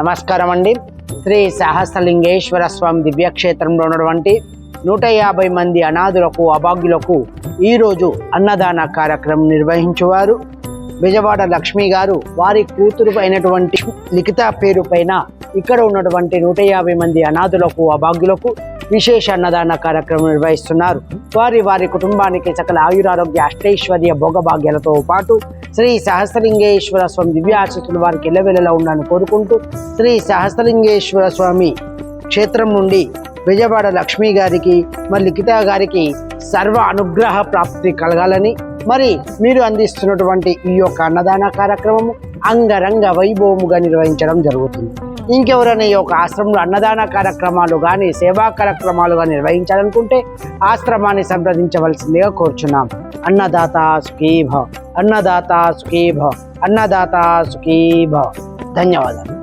నమస్కారం అండి శ్రీ సహస్రలింగేశ్వర స్వామి దివ్యక్షేత్రంలో ఉన్నటువంటి నూట యాభై మంది అనాథులకు అభాగ్యులకు ఈరోజు అన్నదాన కార్యక్రమం నిర్వహించేవారు. విజయవాడ లక్ష్మి గారు వారి కూతురు అయినటువంటి లిఖిత పేరు పైన ఇక్కడ ఉన్నటువంటి నూట యాభై మంది అనాథులకు అభాగ్యులకు విశేష అన్నదాన కార్యక్రమం నిర్వహిస్తున్నారు. వారి వారి కుటుంబానికి సకల ఆయురారోగ్య అష్టైశ్వర్య భోగభాగ్యాలతో పాటు శ్రీ సహస్రలింగేశ్వర స్వామి దివ్యాశిస్తులు వారికి ఎల్లవెల్లలా ఉండాలని కోరుకుంటూ శ్రీ సహస్రలింగేశ్వర స్వామి క్షేత్రం నుండి విజయవాడ లక్ష్మి గారికి మరి లిఖిత గారికి సర్వ అనుగ్రహ ప్రాప్తి కలగాలని మరి మీరు అందిస్తున్నటువంటి ఈ యొక్క అన్నదాన కార్యక్రమము అంగరంగ వైభవముగా నిర్వహించడం జరుగుతుంది. ఇంకెవరైనా ఈ యొక్క ఆశ్రమంలో అన్నదాన కార్యక్రమాలు కానీ సేవా కార్యక్రమాలు కానీ నిర్వహించాలనుకుంటే ఆశ్రమాన్ని సంప్రదించవలసిందిగా కోరుచున్నాం. అన్నదాత సుఖీభ అన్నదాత సుఖీభ అన్నదాత సుఖీభ ధన్యవాదాలు.